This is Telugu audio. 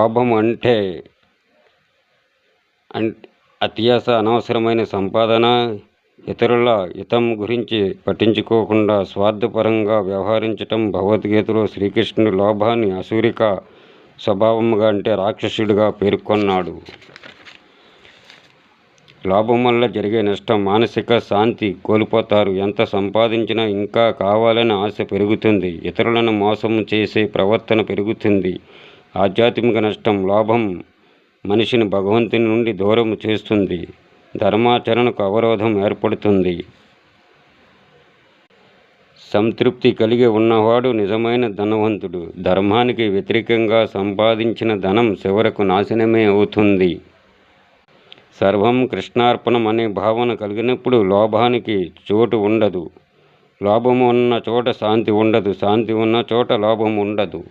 లోభం అంటే అన్ అత్యాస అనవసరమైన సంపాదన ఇతరుల హితం గురించి పట్టించుకోకుండా స్వార్థపరంగా వ్యవహరించటం భగవద్గీతలో శ్రీకృష్ణుడు లోభాన్ని అసూరిక స్వభావముగా అంటే రాక్షసుడిగా పేర్కొన్నాడు. లోభం వల్ల జరిగే నష్టం మానసిక శాంతి కోల్పోతారు. ఎంత సంపాదించినా ఇంకా కావాలని ఆశ పెరుగుతుంది. ఇతరులను మోసం చేసే ప్రవర్తన పెరుగుతుంది. ఆధ్యాత్మిక నష్టం లోభం మనిషిని భగవంతుని నుండి దూరం చేస్తుంది. ధర్మాచరణకు అవరోధం ఏర్పడుతుంది. సంతృప్తి కలిగి ఉన్నవాడు నిజమైన ధనవంతుడు. ధర్మానికి వ్యతిరేకంగా సంపాదించిన ధనం చివరకు నాశనమే అవుతుంది. సర్వం కృష్ణార్పణం అనే భావన కలిగినప్పుడు లోభానికి చోటు ఉండదు. లోభము ఉన్న చోట శాంతి ఉండదు. శాంతి ఉన్న చోట లోభం ఉండదు.